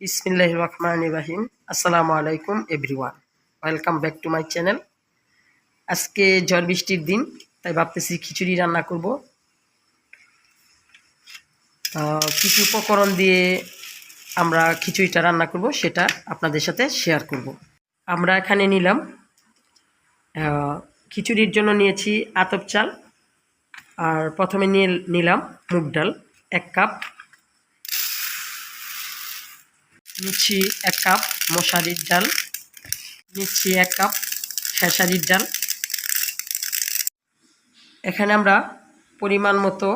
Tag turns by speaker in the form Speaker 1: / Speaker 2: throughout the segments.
Speaker 1: বিসমিল্লাহ রহমান রাহিম আসসালামু আলাইকুম everyone welcome back to my channel আজকে ঝড় বৃষ্টির দিন, তাই ভাবতেছি খিচুড়ি রান্না করব। কিছু উপকরণ দিয়ে আমরা খিচুড়িটা রান্না করব, সেটা আপনাদের সাথে শেয়ার করব। আমরা এখানে নিলাম খিচুড়ির জন্য নিয়েছি আতপ চাল, আর প্রথমে নিয়ে নিলাম মুগ ডাল, এক কাপ নিচ্ছি এক কাপ মশারির ডাল। নিচ্ছি এক কাপ খেসারির ডাল। এখানে আমরা পরিমাণ মতো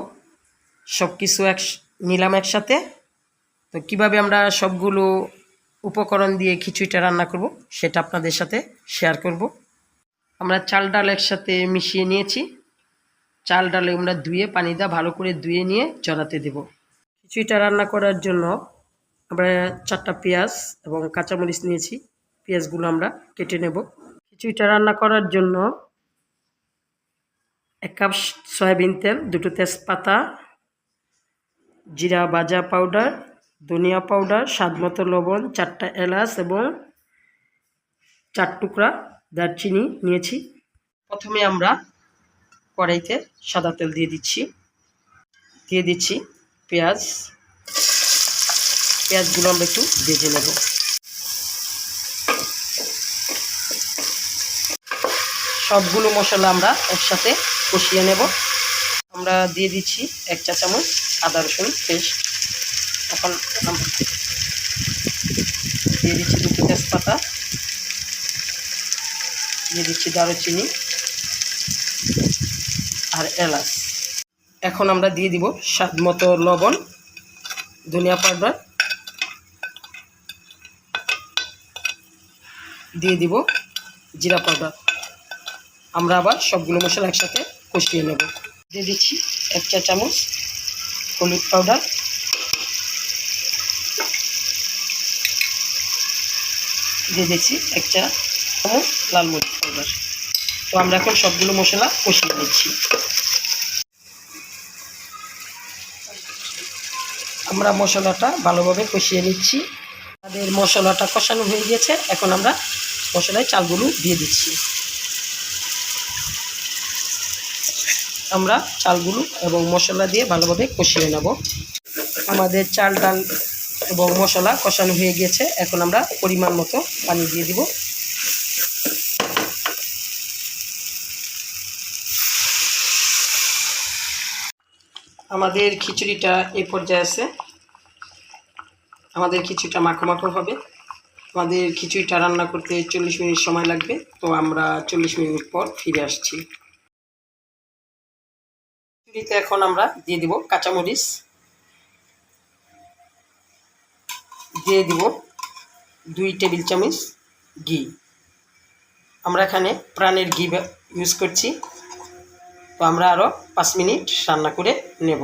Speaker 1: সব কিছু এক নিলাম একসাথে। তো কীভাবে আমরা সবগুলো উপকরণ দিয়ে খিচুড়িটা রান্না করব সেটা আপনাদের সাথে শেয়ার করব। আমরা চাল ডাল একসাথে মিশিয়ে নিয়েছি। চাল ডালে আমরা ধুয়ে, পানি ভালো করে ধুয়ে নিয়ে চড়াতে দেব। খিচুড়িটা রান্না করার জন্য আমরা চারটা পেঁয়াজ এবং কাঁচামরিচ নিয়েছি। পেঁয়াজগুলো আমরা কেটে নেব। খিচুড়িটা রান্না করার জন্য এক কাপ সয়াবিন তেল, দুটো তেজপাতা, জিরা ভাজা পাউডার, ধনিয়া পাউডার, স্বাদ মতো লবণ, চারটা এলাচ এবং চার টুকরা দারচিনি নিয়েছি। প্রথমে আমরা কড়াইতে সাদা তেল দিয়ে দিচ্ছি। দিয়ে দিচ্ছি পেঁয়াজ পেঁয়াজগুলো আমরা একটু ভেজে নেব। সবগুলো মশলা আমরা একসাথে কষিয়ে নেব। আমরা দিয়ে দিচ্ছি এক চা চামচ আদা রসুন পেস্ট। এখন দিয়ে দিচ্ছি দুটো তেজপাতা। দিয়ে দিচ্ছি দারুচিনি আর এলাচ। এখন আমরা দিয়ে দিব স্বাদ মতো লবণ, ধনিয়া পাউডার দিয়ে দিব জিরা পাউডার। আমরা আবার সবগুলো মশলা একসাথে কষিয়ে নেব। দিয়ে দিচ্ছি এক চা চামচ হলুদ পাউডার। দিয়ে দিচ্ছি এক চা চামচ লাল মরিচ পাউডার। তো আমরা এখন সবগুলো মশলা কষিয়ে নিচ্ছি। আমরা মশলাটা ভালোভাবে কষিয়ে নিচ্ছি। আমাদের মশলাটা কষানো হয়ে গিয়েছে এখন আমরা মশলায় চালগুলো দিয়ে দিচ্ছি। আমরা চালগুলো এবং মশলা দিয়ে ভালোভাবে কষিয়ে নেব। আমাদের চাল, ডাল এবং মশলা কষানো হয়ে গিয়েছে এখন আমরা পরিমাণ মতো পানি দিয়ে দিব। আমাদের খিচুড়িটা এই পর্যায়ে আছে। আমাদের খিচুড়িটা মাখো মাখো হবে। আমাদের খিচুড়িটা রান্না করতে চল্লিশ মিনিট সময় লাগবে, তো আমরা চল্লিশ মিনিট পর ফিরে আসছি। খিচুড়িতে এখন আমরা দিয়ে দিব কাঁচামরিচ। দিয়ে দিব দুই টেবিল চামচ ঘি। আমরা এখানে প্রাণের ঘি ইউজ করছি। তো আমরা আরও পাঁচ মিনিট রান্না করে নেব।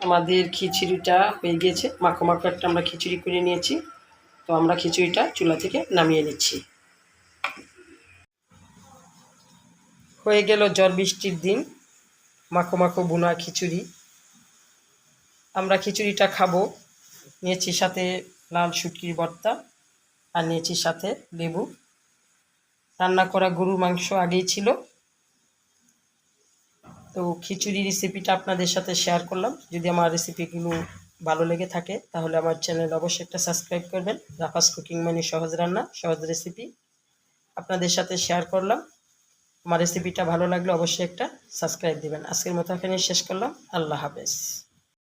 Speaker 1: আমাদের খিচুড়িটা হয়ে গিয়েছে মাখো মাখো একটা আমরা খিচুড়ি করে নিয়েছি। তো আমরা খিচুড়িটা চুলা থেকে নামিয়ে নিচ্ছি। হয়ে গেল ঝড় বৃষ্টির দিন। মাখো মাখো বোনা খিচুড়ি। আমরা খিচুড়িটা খাব। নিয়েছি সাথে লাল শুটকির ভর্তা আর নিয়েছি সাথে লেবু। রান্না করা গরুর মাংস আগেই ছিল। তো খিচুড়ি রেসিপিটা আপনাদের সাথে শেয়ার করলাম। যদি আমার রেসিপিগুলো ভালো লেগে থাকে, তাহলে আমার চ্যানেল অবশ্যই একটা সাবস্ক্রাইব করবেন। রাফাস কুকিং মানে সহজ রান্না, সহজ রেসিপি আপনাদের সাথে শেয়ার করলাম। আমার রেসিপিটা ভালো লাগলে অবশ্যই একটা সাবস্ক্রাইব দেবেন। আজকের মতো এখানে শেষ করলাম। আল্লাহ হাফেজ।